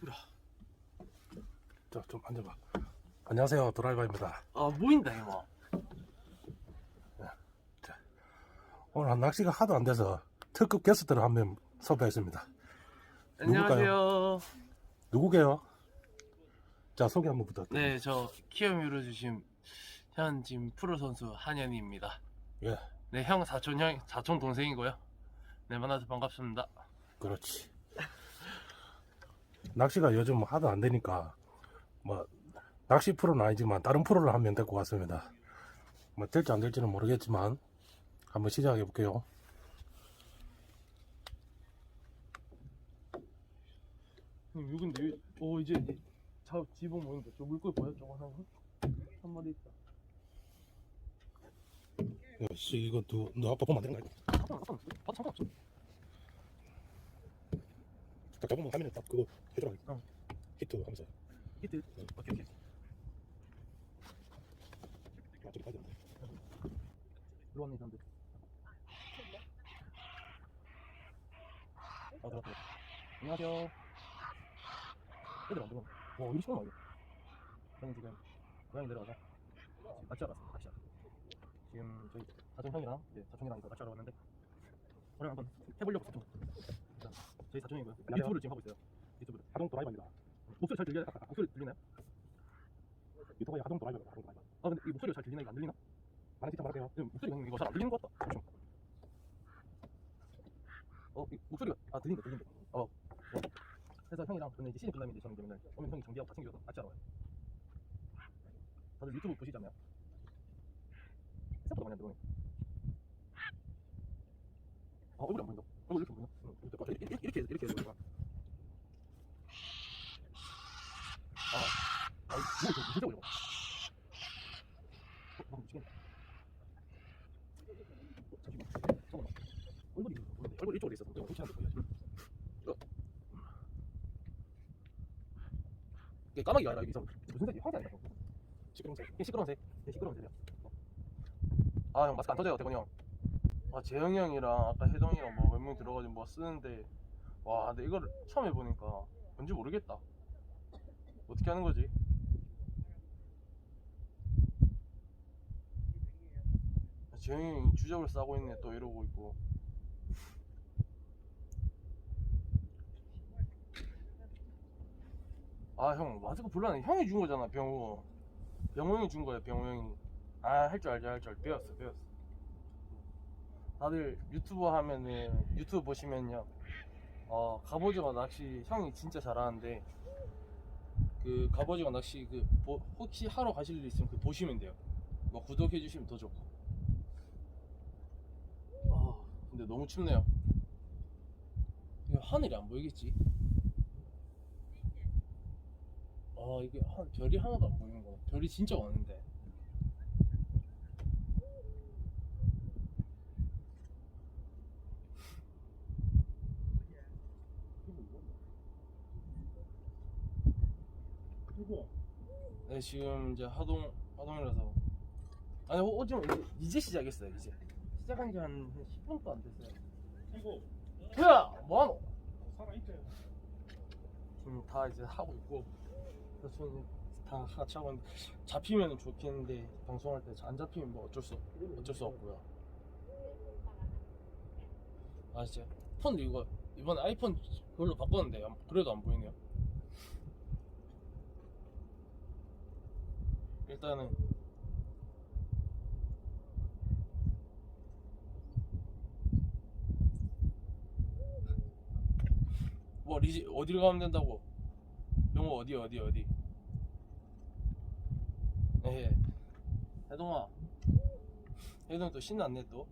죽으라. 자, 좀 앉아봐. 안녕하세요, 드라이버입니다. 아 보인다 이모. 오늘 낚시가 하도 안 돼서 특급 게스트를 한 명 섭외했습니다. 안녕하세요. 누구게요? 자, 소개 한번 부탁드립니다. 네, 저 키움유로 주심 현진 프로 선수 한현희입니다. 예, 네, 형 사촌 형 사촌 동생이고요. 네, 만나서 반갑습니다. 그렇지. 낚시가 요즘 하도 안 되니까 뭐 낚시 프로는 아니지만 다른 프로를 한명 데리고 왔습니다. 뭐 될지 안 될지는 모르겠지만 한번 시작해 볼게요. 형, 여긴데 오 이제 자 지붕 보인다. 저 물고기 보여? 저거 하나 한 마리 있다. 야, 씨, 이거 너, 너 아빠 보면 안 되는 거 아니야? 상관없어. 봐도 상관없어. 딱 잡으면 화면에 딱 그거 해줘라. 어. 히트 하면서. 히트. 오케이 오케이. 아, 저기 가야 되는데. 일로 왔네 사람들. 아 들어왔다. 안녕하세요. 애들 안 들어. 와 이리 시원하 이거. 저는 지금 고향에 내려가서 낚시하러 왔어요. 낚시하러. 지금 저희 사촌 형이랑 이제 사촌 형이랑 이거 낚시하러 왔는데 오늘 한번 해보려고 사촌. 자, 저희 사촌이고요. 안녕하세요. 유튜브를 지금 하고 있어요. 유튜브를. 하동 드라이버입니다. 목소리 잘 들려요? 목소리 들리나요? 유튜브에 하동 드라이버입니다. 하동 드라이버. 아 근데 이 목소리가 잘 들리나 이거 안 들리나? 많은 진짜 말할게요. 지금 목소리가 형님 이거 잘 안 들리는 것 같다. 잠시만. 어, 이 목소리가 아 들린다 들린다. 어. 어. 그래서 형이랑 저는 이제 시즌 끝나면 저는 이제 맨날 오면 형이 정비하고 다 챙겨서 같이 와요. 다들 유튜브 보시잖아요. 생각보다 많이 안 들어오네. 아 얼굴이 안 보인다. 얼굴 이렇게 보이나? 응. 이렇게 이렇게 이렇게 이렇게 해서 보이나? 아, 아, 이거 저 진짜 어려워. 어, 방금 미치겠네. 잠시만. 잠깐만. 얼굴이 보이는데 얼굴 이쪽으로 있어서 좀 괜찮은데 보여야지. 어. 까마귀가 아니라 이게 무슨 색이 황색이다. 시끄러운색. 이게 시끄러운 색. 이게 시끄러운 색이야. 아, 형 마스크 안 터져요, 대건이 형. 아, 재영이 형이랑 아까 혜동이랑 뭐 몇 명 들어가지고 뭐 쓰는데 와, 근데 이걸 처음 해보니까 뭔지 모르겠다. 어떻게 하는 거지? 재영이 형이 주접을 싸고 있네 또 이러고 있고 아 형 마스크 불러내 형이 준 거잖아 병우. 병우 형이 준 거야 병우 형이. 아 할 줄 알죠 할줄 배웠어 배웠어. 다들 유튜브 하면은 유튜브 보시면요. 어 갑오징어 낚시 형이 진짜 잘하는데 그 갑오징어 낚시 그 보- 혹시 하러 가실 일 있으면 그 보시면 돼요. 뭐 구독해 주시면 더 좋고. 아 근데 너무 춥네요. 하늘이 안 보이겠지 아 이게 한 별이 하나도 안 보이는 거. 별이 진짜 많은데. 네 지금 이제 하동 하동이라서. 아니 어, 어제 이제, 시작했어요 이제. 시작한 지 한 10분도 안 됐어요. 이거 뭐야 뭐하노? 살아있대. 지금 다 이제 하고 있고 그래서 다 있는데 잡히면 좋겠는데 방송할 때 안 잡히면 뭐 어쩔 수 어쩔 수 없고요. 아 진짜 폰 이거 이번 아이폰 그걸로 바꿨는데 안- 그래도 안 보이네요. 일단은 뭐 리지 어디로 가면 된다고? 영호 어디 어디 어디? 예. 해동아. 해동 또 신났네 또.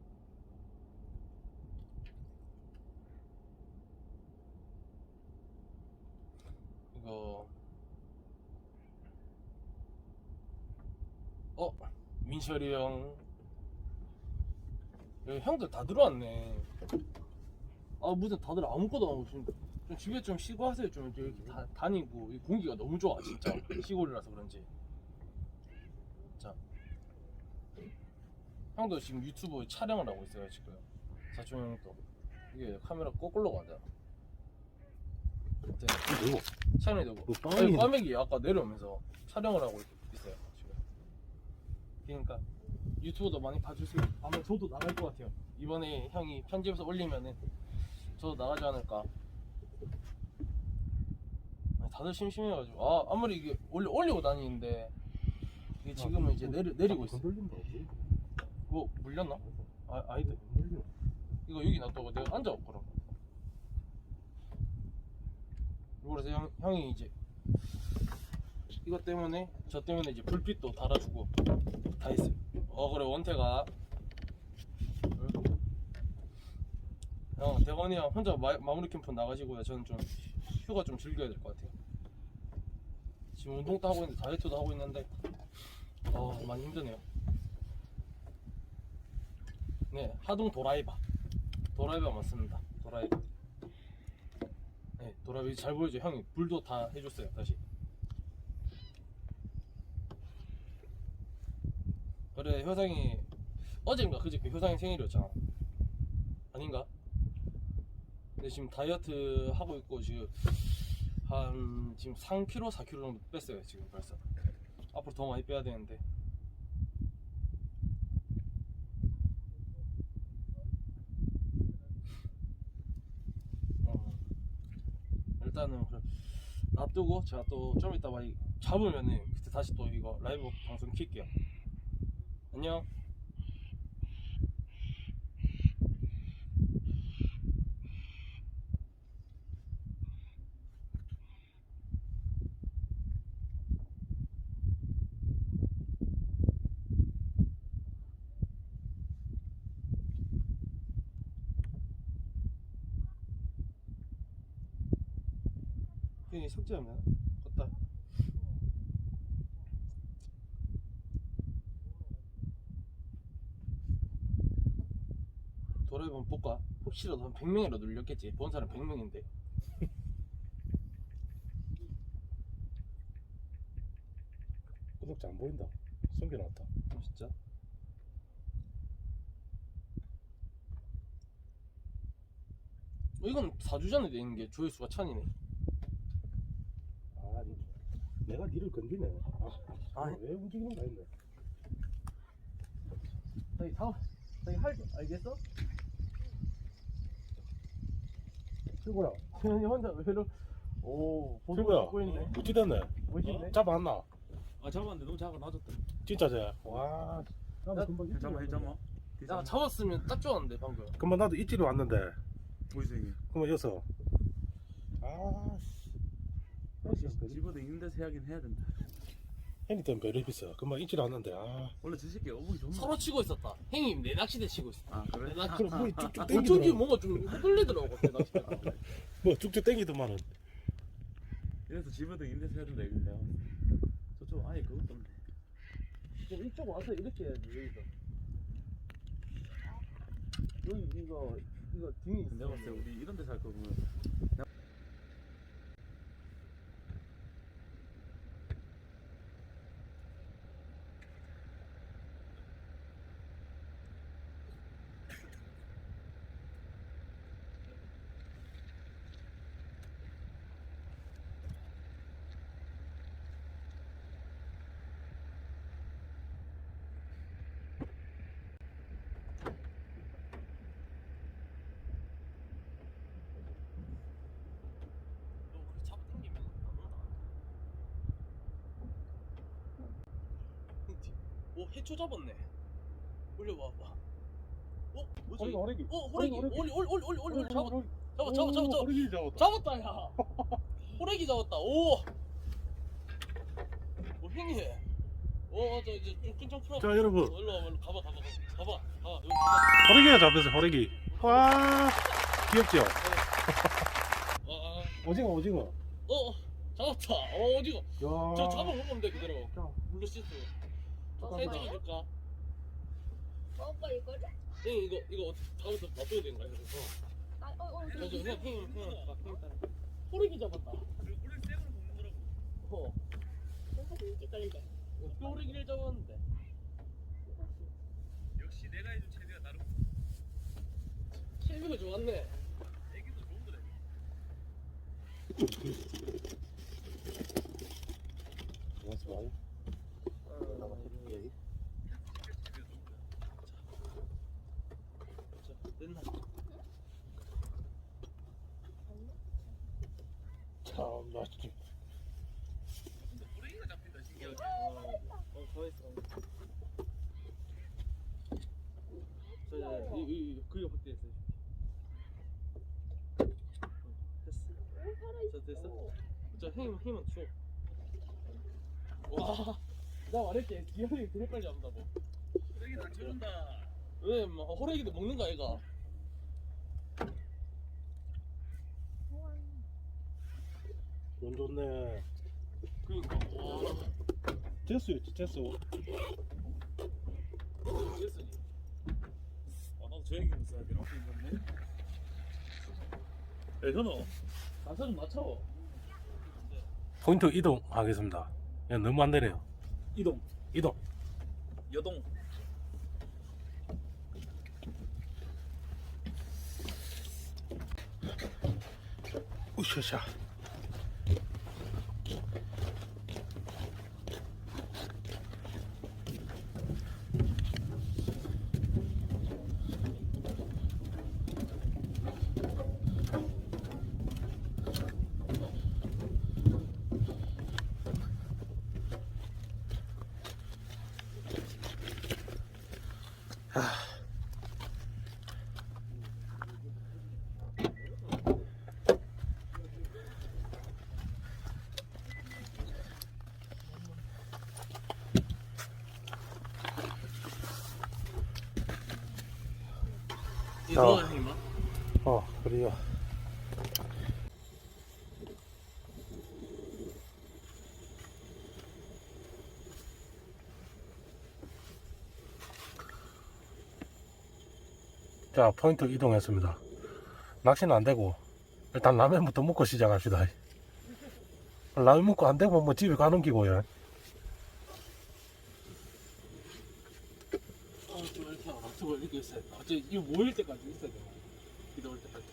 이거 어 민철이 형. 여기 형들 다 들어왔네. 아 무슨 다들 아무것도 안 하고 지금 좀 집에 좀 쉬고 하세요. 좀 이렇게 다, 다니고. 이 공기가 너무 좋아 진짜. 시골이라서 그런지. 자. 형도 지금 유튜브 촬영을 하고 있어요 지금. 사촌 형도. 이게 카메라 거꾸로 가잖아 이거 촬영이 되고. 뭐 아니, 빵이 꽈맥이 아까 내려오면서 촬영을 하고 있어요 지금. 그러니까 유튜브도 많이 봐주세요. 아마 저도 나갈 것 같아요. 이번에 형이 편집해서 올리면은 저도 나가지 않을까. 아니, 다들 심심해가지고. 아 아무리 이게 올리, 올리고 다니는데 이게 지금은 이제 내리, 내리고 있어. 뭐 물렸나? 아, 아이들. 이거 여기 놔두고 내가 앉아왔거든 그래서 형, 형이 이제 이것 때문에 저 때문에 이제 불빛도 달아주고 다 했어요. 어 그래 원태가. 응? 형 대건이 형 혼자 마, 마무리 캠프 나가시고요. 저는 좀 휴가 좀 즐겨야 될 것 같아요 지금 운동도 하고 있는데 다이어트도 하고 있는데 어 많이 힘드네요 네, 하동 도라이바. 도라이바 맞습니다. 도라이바. 네, 도라이바 잘 보이죠? 형이 불도 다 해줬어요. 다시. 그래, 효상이 어젠가 그저께 효상이 생일이었잖아. 아닌가? 근데 지금 다이어트 하고 있고 지금 한 지금 3kg, 4kg 정도 뺐어요. 지금 벌써. 앞으로 더 많이 빼야 되는데. 어, 일단은 그래 놔두고 제가 또 좀 이따 많이 잡으면은 그때 다시 또 이거 라이브 방송 킬게요. 안녕. 괜히 석재였나? 껐다. 도라이브 한번 볼까? 혹시라도 한 100명이라도 눌렸겠지. 본 사람 100명인데. 구독자 안 보인다 숨겨놨다 어, 진짜? 어, 이건 4주 전에 돼 있는 게 조회수가 천이네. 아 니- 내가 니를 건드네. 아, 아. 왜 움직이는가 했네 저기 다, 저기 할, 알겠어? 출구라 태현이 혼자 외로, 오, 출구야. 갖고 있네. 어찌 됐네? 멋있네. 잡았나? 아 잡았는데 너무 작아 놔줬다. 진짜 쟤 와. 나도 나- 금방 이쪽으로 잡아 야, 잡았으면 딱 좋았는데, 방금. 금방 나도 이쪽으로 왔는데. 어디서 이게? 그러면 여기서. 아 씨 집어도 있는 데서 해야긴 해야 된다 때문에 배를 비싸 금방 이쪽으로 왔는데 아 원래 저 새끼 어묵이 좋나? 서로 치고 있었다. 형님, 내 낚시대 치고 있어. 아 그래? 내 낚시- 그럼 뭐 쭉쭉 어쩐지 땡기더만 뭔가 좀 흔들리더라고, 내. 뭐 쭉쭉 땡기더만은 이래서 집어도 있는 데서 해야 된다 내가 저쪽 아예 그것도 없네 좀 이쪽 와서 이렇게 해야지, 여기서. 여기, 이거, 이거 등이 있어. 내가 봤을 때 우리 이런 데서 할 거면 너 그렇게 잡아 당기면 안 온다. 오, 해초 잡았네. 올려봐 봐. 어? 뭐지? 호래기 어, 호래기. 호래기. 올리, 올리, 올리, 올리, 올리, 올리, 잡았, 잡았, 잡았, 잡았, 잡았. 호래기 잡았다 잡았다, 야. 호래기 잡았다. 오. 오, 형님. 오, 저 이제 좀 끈좀 풀어. 자 여러분 어, 일로 와봐, 일로 가봐, 가봐, 가봐, 가봐. 가, 여기 가봐. 호래기가 잡혔어 호래기 와 귀엽죠 어, 어, 오징어 오징어 어, 어, 잡았다. 어, 어디가? 야 저 잡아 먹으면 돼 그대로. 자. 물로 씻어. 사진 찍어줄까? 어, 오빠 이거를? 형 이거 이거 다음부터 맛보게 되는 거야 그래서. 나, 어, 어, 저, 저, 형, 형, 형, 형, 형 따라 호르기 잡았다. 원래 생으로 먹는 거라고. 어. 사진 찍을래. 어떻게 호르기를 잡았는데. 역시 내가 해준 채비가 다르고 실비가 좋았네. 애기도 좋은 거래 고맙습니다. 됐나? 참 맛있지 뿌리가 잡힌다 신기하게. 어, 어, 더 했어. 저, 저, 이, 이, 그게 확대 했어. 됐어. 저 됐어? 저 힘, 힘은 줘. 와, 나 말했지. 기현이 되게 빨리 잡는다고. 호래기 낮춰준다. 왜, 뭐, 호래기도 먹는 거 아이가? 운 좋네 그니까, 와. 제수였지 제수 됐으니. 아, 나도 저 얘기는 써야 되나? 야, 현호. 가사 좀 맞춰. 포인트 이동하겠습니다 야, 너무 안 내려요 이동. 이동 여동. 으쌰쌰 이동아 형님아. 어 그래요. 자 포인트 이동했습니다. 낚시는 안 되고 일단 라면부터 먹고 시작합시다. 라면 먹고 안 되면 뭐 집에 가는 기고요 어, 저 저거 이렇게 있어야 돼. 어째 이거 모일 때까지 있어야 돼. 비도 올 때까지.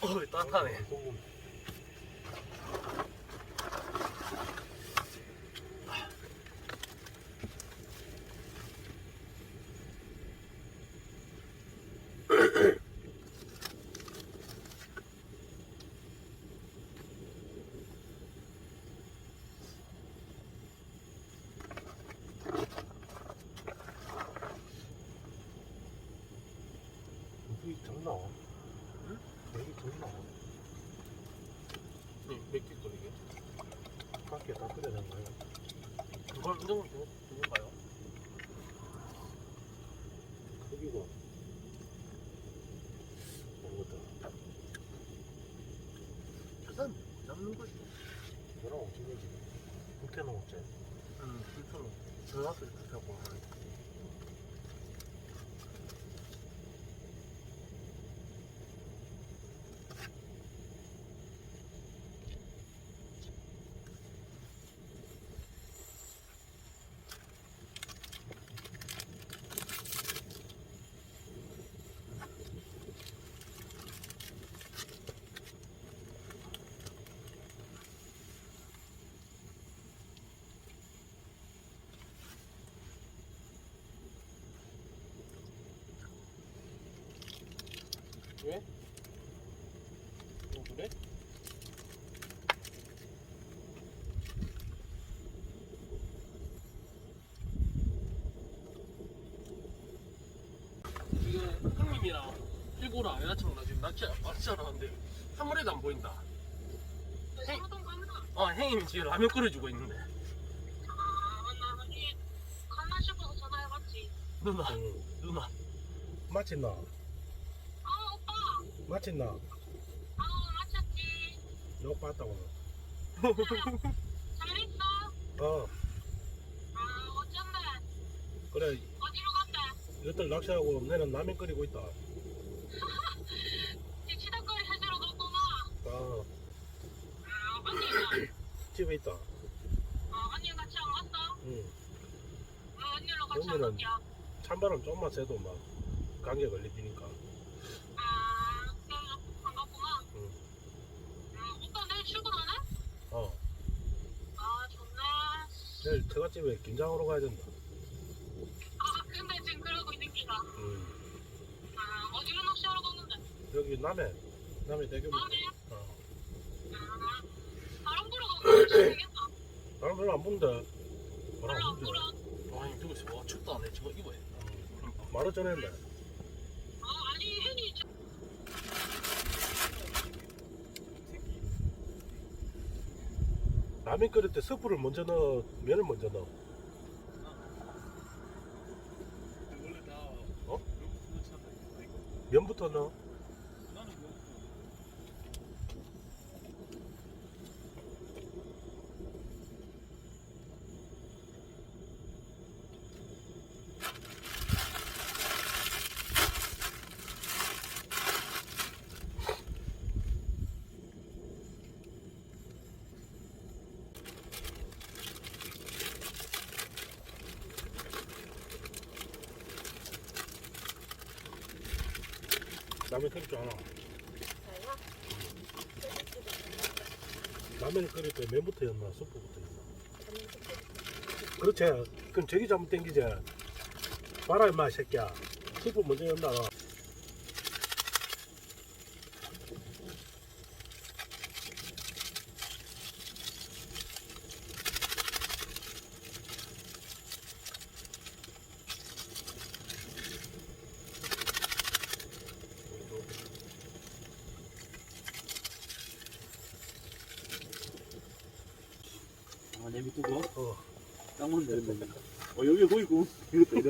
어, 따뜻하네. 여기 정 나와 여기 정 나와 네, 몇개 끓이게? 밖에 다 되는 거야 그걸 인정을 두, 두고가요? 크기가 모르겠다 저산 잡는 거지. 너랑 어찌되지 국회는 어째 응, 불편해. 전화도 불편하고. 왜? 어, 그래? 이게 형님이랑 일고랑 여자친구랑 지금 낚시 낚시하러 하는데 한 마리도 안 보인다. 행, 어, 형님이 지금 라면 끓여주고 있는데. 가만 싶어서 전화해봤지. 누나, 응. 누나. 아 오빠, 맛있나 아 맞췄지. 너 봤다고 잘 있어. 어 아? 그래 어디로 갔대? 이것들 낚시하고 내는 라면 끓이고 있다 치덕거리 해주러 갔구나. 아 아 언니가, 집에 있다 아 언니 같이 안 갔어? 응. 왜 언니랑 같이 안 갔냐? 찬바람 좀만 쐬도 막 감기에 걸리니까 아 그래서 안 갔구나. 응. 아 오빠 내일 출근하네? 어 아 좋네. 내일 처갓집에 김장하러 가야 된다. 아 근데 지금 그러고 있는 기가. 응. 아 여기 남해. 남해 대교 다음에 어. 바람 불어 가고 되겠다. 바람 별로 안 부는데 바람 별로 안안 부는데 불어. 아니 누구 있어? 와 춥다 내 저거 입어야 돼 말을 전했네 아, 아니, 혜니 저- 라면 끓일 때 스프를 먼저 넣어 면을 먼저 넣어. 원래 다 어? 면부터 넣어 라면 끓일 줄 알아 라면을 끓일 때 면부터 였나 스프부터 였나? 그렇지. 그럼 저기 잘못 땡기지. 봐라 임마 이 새끼야. 스프 먼저 연다 너. 아, 내 밑에 거? 어. 짱만 되는데. 어, 여기 보이고. 이것도 이래.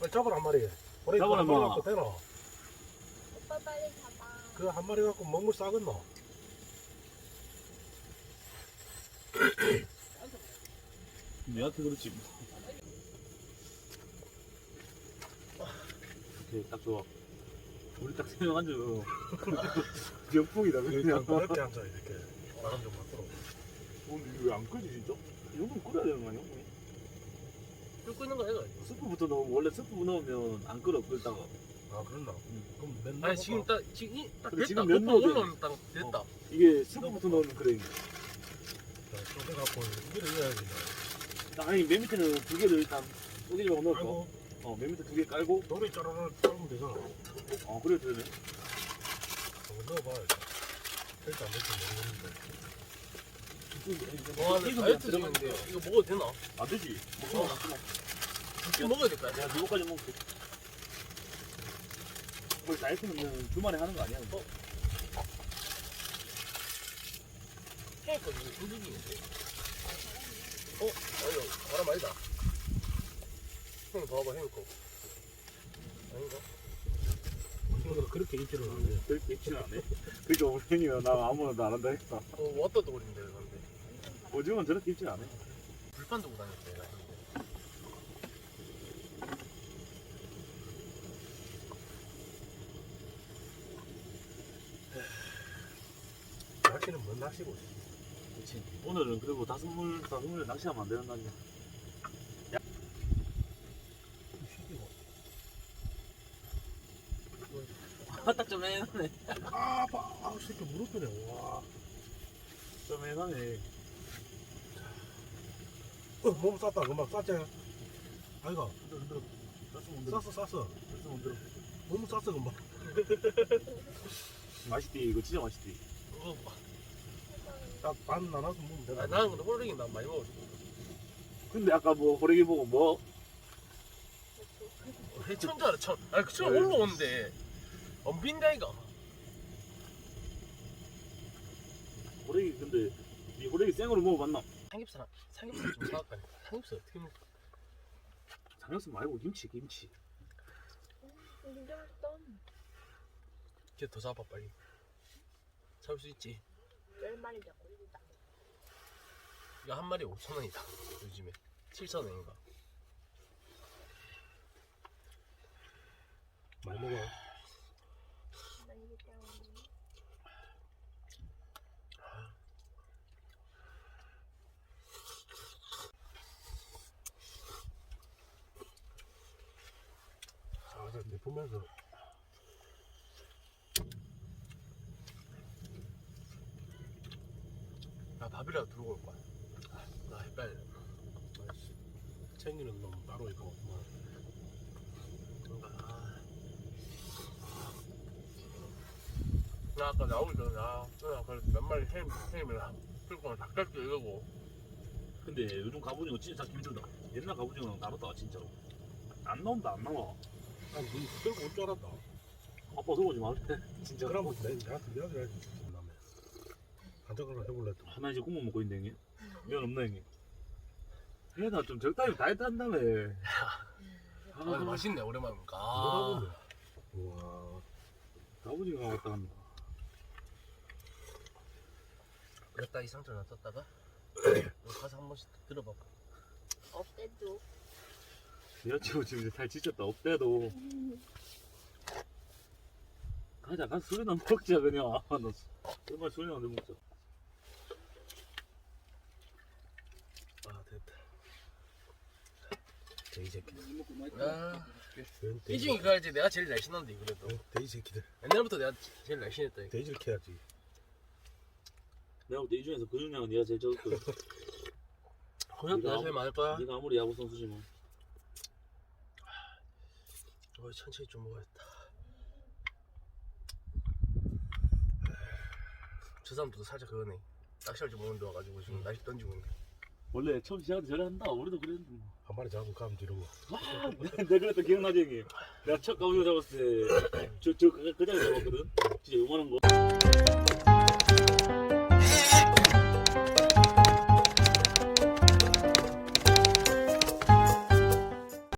빨리 잡으라 한 마리 오래 잡아라, 한 마리 임마. 갖고 되나 오빠 빨리 잡아. 그 한 마리 갖고 먹물 싸겠노 내한테 그렇지. 뭐. 오케이, 딱 좋아. 우리 딱 세명 앉아. 명풍이다, 그냥. 이렇게 앉아 이렇게 바람 좀 맞도록 오늘 왜안 끄지, 진짜? 이 정도면 끓여야 되는 거 아니야? 끓고 있는 거 해가 스프부터 넣으면, 원래 스프 넣으면 안 끓어, 끓다가. 아 그렇나 그럼 맨 아니 지금 딱 지금 이- 딱 그래, 됐다. 지금 면 오빠 넣어도 올라오면 딱 됐다. 이게 스프부터 넣으면 그래. 쪼개 갖고 이걸 해야지. 아니, 맨 밑에는 두 개를 일단 쪼개지고 넣을까? 아이고. 어, 맨 밑에 두 개 깔고. 노래 짜라라 짜면 되잖아. 어, 그래도 되네. 한번 넣어봐 될지 안 될지 모르겠는데 와 다이어트 중인데 이거 먹어도 되나? 안 되지. 어. 지금 먹어야 될거 아니야? 내가 누구까지 먹을게. 뭘 다이어트는 주말에 하는 거 아니야? 어? 그러니까 이거 움직이는데 어? 아니요 바람 아니다 형 봐봐 형 거. 아닌가? 이거 그렇게 입질을 안돼 그렇게 입지는 않네. 그러니까 우리 형이면 나 아무나 안 한다 했다. 어 왔다 또 그린데 근데 오징어는 저렇게 입지는 않네. 불판 두고 다녔대 내가 낚시는 뭔 낚시고 그렇지. 오늘은 그리고 다섯 물, 다섯 물에 낚시하면 안 되는 날이야. 쉬기고 아, 딱좀 해놨네. 아 아파 아우 새끼 무릎이네 와 좀 해놨네. 어, 몸 쌌다 금방 쌌지 아이가. 쌌어 쌌어. 몸 쌌어 금방 맛있디. 이거 진짜 맛있디. 어, 딱반 나눠서 먹으면 되나 아, 나는 근데 홀링이 난 많이 먹었어 근데 아까 뭐 호래기 보고 뭐? 해천자를 천 아니 그천 올라오는데 엄빈다 이가 호래기 근데 이 호래기 생으로 먹어봤나? 삼겹살 삼겹살 좀 사갈까 삼겹살 어떻게 먹 삼겹살 말고 김치, 김치. 진짜 맛있다. 걔더 잡아 빨리 잡을 수 있지 열 마리 잡고 있다. 이거 한 마리 5천 원이다 요즘에 7천 원인가 많이 먹어 그래서 나 밥이라도 들고 올 거야. 나 헷갈려 챙기는 놈 따로 있고 뭐. 나 아까 나오기 전에 나 그냥 그몇 마리 햄 햄이랑 뚜껑 닭갈비 이러고 근데 요즘 갑오징어 진짜 힘들다. 옛날 갑오징어랑 다르다 진짜로. 안 나온다 안 나와. 아니 니 끌고 올 줄 알았다 아빠 들어오지 말래. 진짜. 그러면 내 나한테 미안해야지 남의 한정으로 해볼래 또 하나 이제 국물 먹고 있는데 형님. 미안 없나 형님. 얘나 좀 적당히 다이어트 한다며. 아, 맛있네 오랜만에 뭐라 아, 우와 갑오징어 왔다 간다. 그랬다 이 상처 놨었다가 가서 한 번씩 들어봐 어때도 여자친구 지금 이제 살 지쳤다. 없대도. 가자 가서 술이나 먹자 그냥. 아, 나 정말 술이나 좀 먹자. 아 됐다 돼지 새끼들 아, 웬이 중에 가야지 내가 제일 날씬한데 그래도 웬 돼지 새끼들 옛날부터 내가 제일 날씬했다 이거. 돼지를 캐야지 내가 볼때 이 중에서 근육량은 네가 제일 적을 거야. 그냥 내가 제일 많을 거야 네가 아무리 야구 선수지만. 어, 천천히 좀 먹어야겠다 저 사람도 살짝 그거네 낚시할 줄 모르는 데 와가지고 지금 날씨 던지고 있네 원래 처음 때 저래 한다. 우리도 그랬는데. 뭐. 한 마리 잡고 가면 뒤로 와, 내가 그랬던 기억나지 형님? 내가 첫 가오징어 잡았을 때 저 저 그, 그 잡았거든. 진짜 요만한 거.